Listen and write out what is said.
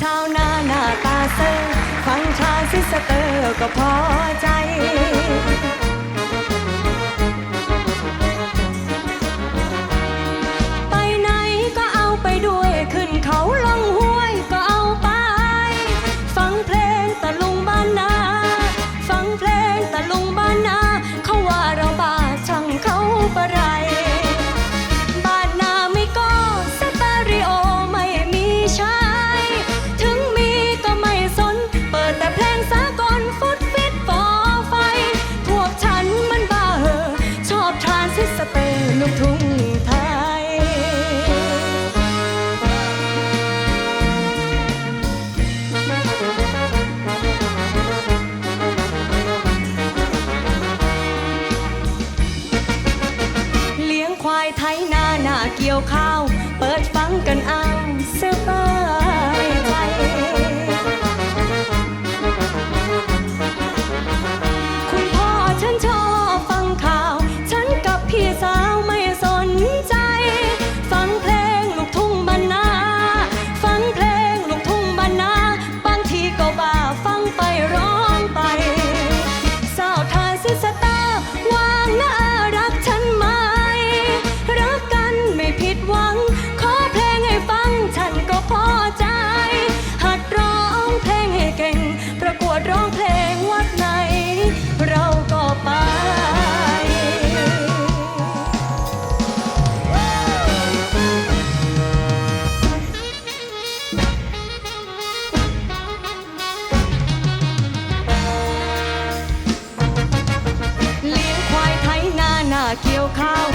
ชาวนาหน้าตาเซอร์ฟังชาวซิสเตอร์ก็พอใจ ยวข้าว เปิดฟังกัน พอใจ หัดร้องเพลงให้เก่ง ประกวดร้องเพลงวัดไหน เราก็ไป เลี้ยงควายไถนาหน้าเกี่ยวข้าว